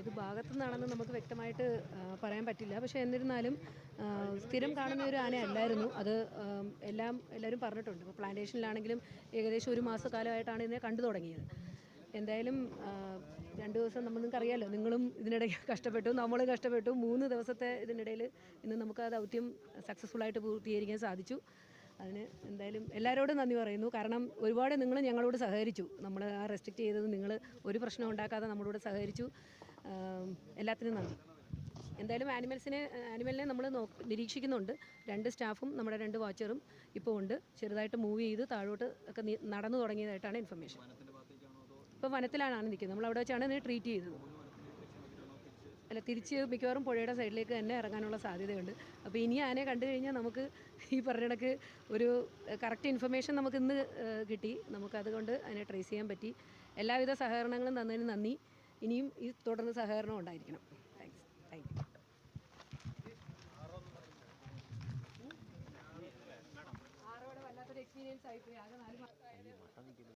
ഏത് ഭാഗത്തു നിന്നാണെന്ന് നമുക്ക് വ്യക്തമായിട്ട് പറയാൻ പറ്റില്ല. പക്ഷേ എന്നിരുന്നാലും സ്ഥിരം കാണുന്ന ഒരു ആന അല്ലായിരുന്നു. അത് എല്ലാം എല്ലാവരും പറഞ്ഞിട്ടുണ്ട്. ഇപ്പോൾ പ്ലാന്റേഷനിലാണെങ്കിലും ഏകദേശം ഒരു മാസക്കാലമായിട്ടാണ് ഇതിനെ കണ്ടു തുടങ്ങിയത്. എന്തായാലും രണ്ട് ദിവസം നമ്മൾ നിങ്ങൾക്ക് അറിയാമല്ലോ നിങ്ങളും ഇതിനിടയിൽ കഷ്ടപ്പെട്ടു നമ്മളും കഷ്ടപ്പെട്ടു. മൂന്ന് ദിവസത്തെ ഇതിനിടയിൽ ഇന്ന് നമുക്ക് ആ ദൗത്യം സക്സസ്ഫുൾ ആയിട്ട് പൂർത്തീകരിക്കാൻ സാധിച്ചു. അതിന് എന്തായാലും എല്ലാവരോടും നന്ദി പറയുന്നു. കാരണം ഒരുപാട് നിങ്ങൾ ഞങ്ങളോട് സഹകരിച്ചു. നമ്മൾ ആ റെസ്ട്രിക്റ്റ് ചെയ്തത് നിങ്ങൾ ഒരു പ്രശ്നം ഉണ്ടാക്കാതെ നമ്മളോട് സഹകരിച്ചു. എല്ലാത്തിനും നന്ദി. എന്തായാലും ആനിമൽസിനെ ആനിമലിനെ നമ്മൾ നിരീക്ഷിക്കുന്നുണ്ട്. രണ്ട് സ്റ്റാഫും നമ്മുടെ രണ്ട് വാച്ചറും ഇപ്പോൾ ഉണ്ട്. ചെറുതായിട്ട് മൂവ് ചെയ്ത് താഴോട്ട് ഒക്കെ നടന്നു തുടങ്ങിയതായിട്ടാണ് ഇൻഫർമേഷൻ ഇപ്പോൾ വനത്തിലാണ് നിൽക്കുന്നത് നമ്മൾ അവിടെ വെച്ചാണ് ട്രീറ്റ് ചെയ്തത്. അല്ല തിരിച്ച് മിക്കവാറും പുഴയുടെ സൈഡിലേക്ക് തന്നെ ഇറങ്ങാനുള്ള സാധ്യതയുണ്ട് അപ്പോൾ ഇനി ആനയെ കണ്ടു കഴിഞ്ഞാൽ നമുക്ക് ഈ പറഞ്ഞ കണക്ക് ഒരു കറക്റ്റ് ഇൻഫർമേഷൻ നമുക്ക് ഇന്ന് കിട്ടി നമുക്കതുകൊണ്ട് അതിനെ ട്രേസ് ചെയ്യാൻ പറ്റി എല്ലാവിധ സഹകരണങ്ങളും തന്നതിന് നന്ദി ഇനിയും ഈ തുടർന്ന് സഹകരണം ഉണ്ടായിരിക്കണം താങ്ക്സ് താങ്ക് യു വല്ലാത്തൊരു എക്സ്പീരിയൻസ് ആയിപ്പോയി ആകെ നാല്